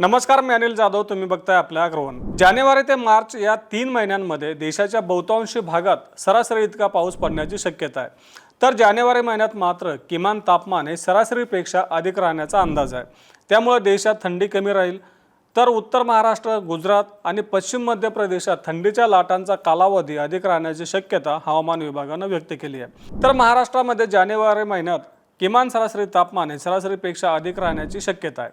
नमस्कार मी अनिल जाधव. तुम्ही बघताय आपल्या अग्रवन. जानेवारी ते मार्च या तीन महिन्यांमध्ये देशाच्या बहुतांशी भागात सरासरी इतका पाऊस पडण्याची शक्यता आहे. तर जानेवारी महिन्यात मात्र किमान तापमान हे सरासरीपेक्षा अधिक राहण्याचा अंदाज आहे. त्यामुळे देशात थंडी कमी राहील. तर उत्तर महाराष्ट्र गुजरात आणि पश्चिम मध्य प्रदेशात थंडीच्या लाटांचा कालावधी अधिक राहण्याची शक्यता हवामान विभागानं व्यक्त केली आहे. तर महाराष्ट्रामध्ये जानेवारी महिन्यात किमान सरासरी तापमान हे सरासरीपेक्षा अधिक राहण्याची शक्यता आहे.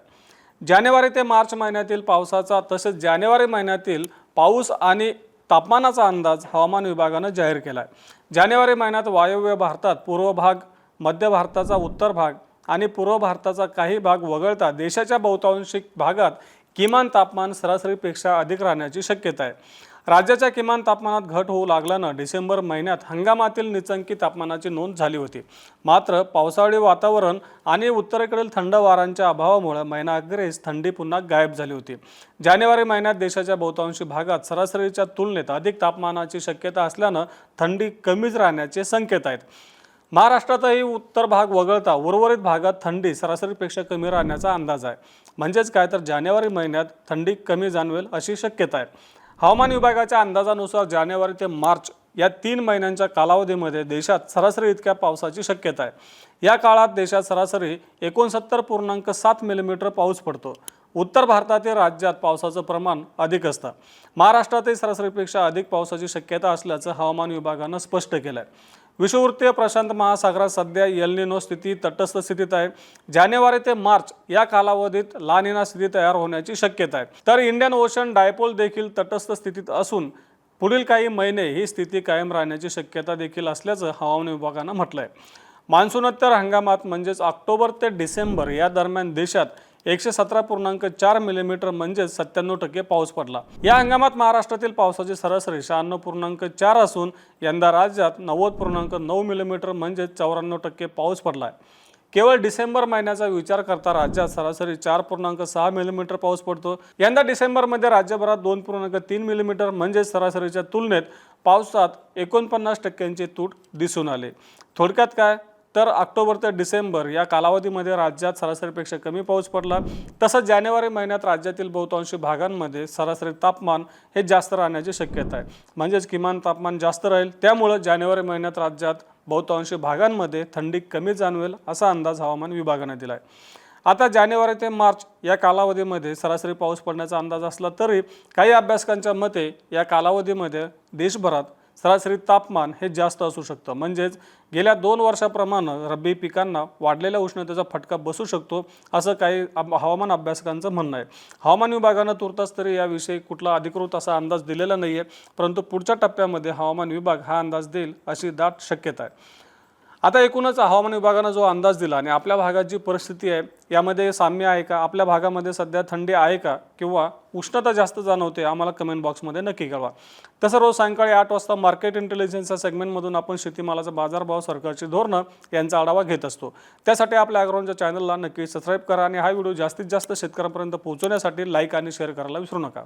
जानेवारी ते मार्च महिन्यातील पावसाचा तसेच जानेवारी महिन्यातील पाऊस आणि तापमानाचा अंदाज हवामान विभागानं जाहीर केला आहे जानेवारी महिन्यात वायव्य भारतात पूर्व भाग मध्य भारताचा उत्तर भाग आणि पूर्व भारताचा काही भाग वगळता देशाच्या बहुतांशिक भागात किमान तापमान सरासरीपेक्षा अधिक राहण्याची शक्यता आहे. राज्याच्या किमान तापमानात घट होऊ लागल्यानं डिसेंबर महिन्यात हंगामातील निचंकी तापमानाची नोंद झाली होती. मात्र पावसाळी वातावरण आणि उत्तरेकडील थंड वारांच्या अभावामुळे महिनाअखेरीस थंडी पुन्हा गायब झाली होती. जानेवारी महिन्यात देशाच्या बहुतांशी भागात सरासरीच्या तुलनेत अधिक तापमानाची शक्यता असल्यानं थंडी कमीच राहण्याचे संकेत आहेत. महाराष्ट्रातही उत्तर भाग वगळता उर्वरित भागात थंडी सरासरीपेक्षा कमी राहण्याचा अंदाज आहे. म्हणजेच काय तर जानेवारी महिन्यात थंडी कमी जाणवेल अशी शक्यता आहे. हवामान विभागाच्या अंदाजानुसार जानेवारी ते मार्च या तीन महिन्यांच्या कालावधीमध्ये देशात सरासरी इतक्या पावसाची शक्यता आहे. या काळात देशात सरासरी एकोणसत्तर पूर्णांक सात मिलीमीटर पाऊस पडतो. उत्तर भारतातील राज्यात पावसाचं प्रमाण अधिक असतं. महाराष्ट्रातही सरासरीपेक्षा अधिक पावसाची शक्यता असल्याचं हवामान विभागानं स्पष्ट केलं आहे विषुववृत्तीय प्रशांत महासागरात सध्या एलनिनो स्थिती तटस्थ स्थितीत आहे. जानेवारी ते मार्च या कालावधीत लानिना स्थिती तयार होण्याची शक्यता आहे. तर इंडियन ओशन डायपोल देखील तटस्थ स्थितीत असून पुढील काही महिने ही स्थिती कायम राहण्याची शक्यता देखील असल्याचं हवामान विभागानं म्हटलं आहे मान्सूनोत्तर हंगामात म्हणजेच ऑक्टोबर ते डिसेंबर या दरम्यान देशात एकशे सतरा पूर्णांक चार मिलीमीटर म्हणजेच सत्त्याण्णव टक्के पाऊस पडला. या हंगामात महाराष्ट्रातील पावसाची सरासरी शहाण्णव पूर्णांक चार असून यंदा राज्यात नव्वद पूर्णांक नऊ मिलीमीटर म्हणजेच चौऱ्याण्णव टक्के पाऊस पडला आहे केवळ डिसेंबर महिन्याचा विचार करता राज्यात सरासरी चार पूर्णांक सहा मिलीमीटर पाऊस पडतो. यंदा डिसेंबरमध्ये राज्यभरात दोन पूर्णांक तीन मिलीमीटर म्हणजेच सरासरीच्या तुलनेत पावसात एकोणपन्नास टक्क्यांची तूट दिसून आली. थोडक्यात काय? तर ऑक्टोबर ते डिसेंबर या कालावधीमध्ये राज्यात सरासरीपेक्षा कमी पाऊस पडला. तसंच जानेवारी महिन्यात राज्यातील बहुतांशी भागांमध्ये सरासरी तापमान हे जास्त राहण्याची शक्यता आहे. म्हणजेच किमान तापमान जास्त राहील. त्यामुळं जानेवारी महिन्यात राज्यात बहुतांशी भागांमध्ये थंडी कमी जाणवेल असा अंदाज हवामान विभागाने दिला आहे आता जानेवारी ते मार्च या कालावधीमध्ये सरासरी पाऊस पडण्याचा अंदाज असला तरी काही अभ्यासकांच्या मते या कालावधीमध्ये देशभरात सरासरी तापमान हे जास्त असू शकतं. म्हणजेच गेल्या दोन वर्षाप्रमाणे रब्बी पिकांना वाढलेल्या उष्णतेचा फटका बसू शकतो असं काही हवामान अभ्यासकांचं म्हणणं आहे. हवामान विभागानं तुर्तास तरी याविषयी कुठला अधिकृत असा अंदाज दिलेला नाही आहे परंतु पुढच्या टप्प्यामध्ये हवामान विभाग हा अंदाज देईल अशी दाट शक्यता आहे. आता एकूणच हवामान विभागानं जो अंदाज दिला आणि आपल्या भागात जी परिस्थिती आहे यामध्ये साम्य आहे का? आपल्या भागामध्ये सध्या थंडी आहे का? किंवा उष्णता जास्त जाणवते आम्हाला कमेंट बॉक्समध्ये नक्की कळवा. तसं रोज सायंकाळी आठ वाजता मार्केट इंटेलिजन्सच्या सेगमेंटमधून आपण शेतीमालाचा बाजारभाव सरकारची धोरणं यांचा आढावा घेत असतो. त्यासाठी आपल्या अॅग्राऊंडच्या चॅनलला नक्की सबस्क्राईब करा आणि हा व्हिडिओ जास्तीत जास्त शेतकऱ्यांपर्यंत पोहोचवण्यासाठी लाईक आणि शेअर करायला विसरू नका.